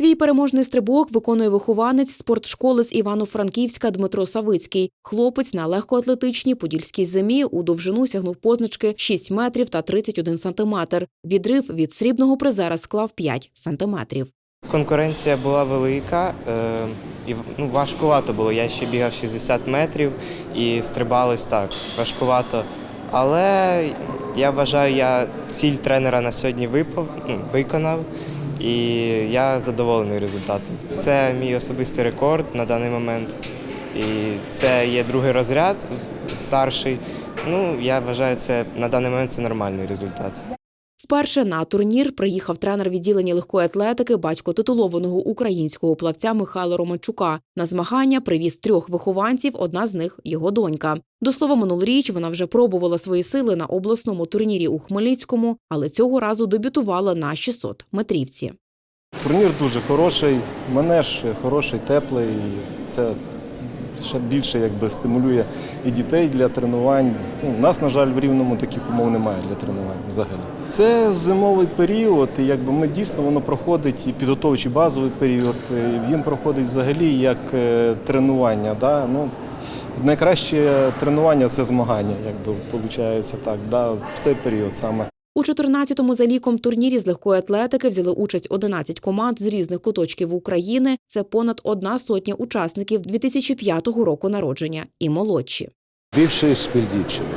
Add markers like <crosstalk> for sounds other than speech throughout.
Свій переможний стрибок виконує вихованець спортшколи з Івано-Франківська Дмитро Савицький. Хлопець на легкоатлетичній подільській зимі у довжину сягнув позначки 6 метрів та 31 сантиметр. Відрив від срібного призера склав 5 сантиметрів. Конкуренція була велика е, і ну, важкувато було. Я ще бігав 60 метрів і стрибалось так, важкувато. Але я вважаю, я ціль тренера на сьогодні ну, виконав, і я задоволений результатом. Це мій особистий рекорд на даний момент. І це є другий розряд, старший. Ну, я вважаю, це на даний момент це нормальний результат. Вперше на турнір приїхав тренер відділення легкої атлетики, батько титулованого українського плавця Михайла Романчука. На змагання привіз трьох вихованців, одна з них його донька. До слова, минулоріч вона вже пробувала свої сили на обласному турнірі у Хмельницькому, але цього разу дебютувала на 600 метрівці. Турнір дуже хороший, манеж хороший, теплий. Це ще більше якби, стимулює і дітей для тренувань. Ну, у нас, на жаль, в рівному таких умов немає для тренувань взагалі. Це зимовий період, і якби ми дійсно воно проходить і підготовчий базовий період. і Він проходить взагалі як е, тренування. Да? Ну, найкраще тренування це змагання, якби виходить так, да? в цей період саме. У 14-му за ліком турнірі з легкої атлетики взяли участь 11 команд з різних куточків України. Це понад одна сотня учасників 2005 року народження і молодші. Більше з Пільдіччини.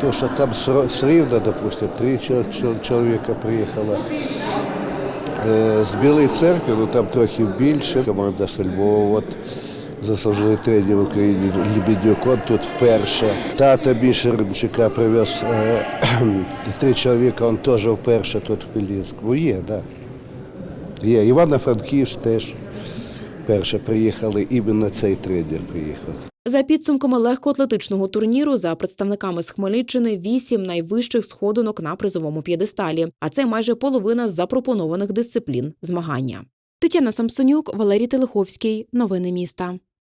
Тому що там з з Рівна, допустим, три чо- чо- чоловіка приїхало. Е, З Білої церкви, ну там трохи більше. Команда Стрельбова, от заслужений тренер в Україні Лебедюк, тут вперше. Тата Міша Римчака привез е, <clears throat> три чоловіка, він теж вперше тут в Пільдінському. Є, так. Да. Є. Івано-Франківськ теж вперше приїхали, іменно цей тренер приїхав. За підсумками легкоатлетичного турніру, за представниками з Хмельниччини, вісім найвищих сходинок на призовому п'єдесталі, а це майже половина запропонованих дисциплін змагання. Тетяна Самсонюк, Валерій Телеховський. Новини міста.